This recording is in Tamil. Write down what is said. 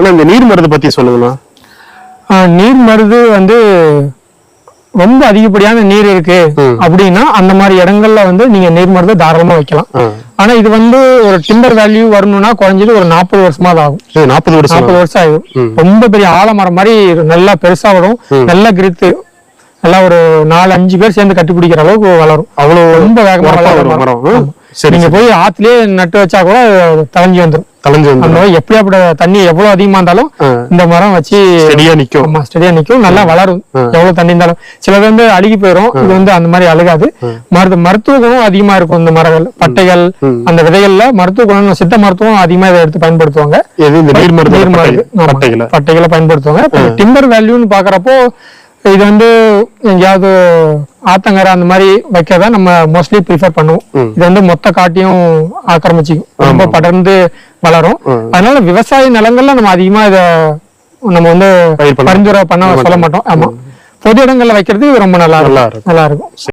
ஆனா இந்த நீர் மருது பத்தி சொல்லுங்கண்ணா. நீர் மருது வந்து ரொம்ப அதிகப்படியான நீர் இருக்கு. அப்படின்னா அந்த மாதிரி இடங்கள்ல வந்து நீங்க நீர் மருது தாராளமா வைக்கலாம். ஆனா இது வந்து ஒரு டிம்பர் வேல்யூ வரணும்னா குறைஞ்சது ஒரு நாற்பது வருஷமா தான் ஆகும் நாற்பது வருஷம்? நாற்பது வருஷம் ஆகும் ரொம்ப பெரிய ஆலமரம் மாதிரி நல்லா பெருசா வரும். நல்ல கிரித்து. நல்லா ஒரு நாலு அஞ்சு பேர் சேர்ந்து கட்டி பிடிக்கிற அளவுக்கு வளரும். அவ்வளவு ரொம்ப வேகமா உரப்பா வளரும் வரும் மரம். சரி நீங்க போய் ஆத்துலயே நட்டு வச்சா கூட தளைஞ்சு வந்துரும். கலைஞ்சு வந்து அந்த மாதிரி எப்படி அப்படி தண்ணி எவ்வளவு அதிகமா இருந்தாலும். இந்த மரம் வச்சு செடியா நிக்கும். ஆமா ஸ்டெடியா நிக்கும். நல்லா வளரும். எவ்வளவு தண்ணி இருந்தாலும். சிலது வந்து அழுகி போயிடும் இது வந்து அந்த மாதிரி அழுகாது. மருத்து மருத்துவ குணம் அதிகமா இருக்கும் இந்த மரங்கள். பட்டைகள் அந்த விதைகள்ல மருத்துவ குணம் சித்த மருத்துவம் அதிகமா இதை எடுத்து பயன்படுத்துவாங்க. பட்டைகளை. பயன்படுத்துவாங்க. டிம்பர் வேல்யூன்னு பாக்குறப்போ இது வந்து எங்கேயாவது ஆத்தங்கரை அந்த மாதிரி வைக்கிறதா நம்ம மோஸ்ட்லி ப்ரிஃபர் பண்ணுவோம். இது வந்து மொத்த காட்டையும் ஆக்கிரமிச்சிக்கும். ரொம்ப படர்ந்து வளரும். அதனால விவசாய நிலங்கள்ல நம்ம அதிகமா இத நம்ம வந்து பரிந்துரை பண்ண சொல்ல மாட்டோம். ஆமா. பொது இடங்கள்ல வைக்கிறது ரொம்ப நல்லா. நல்லா இருக்கும்.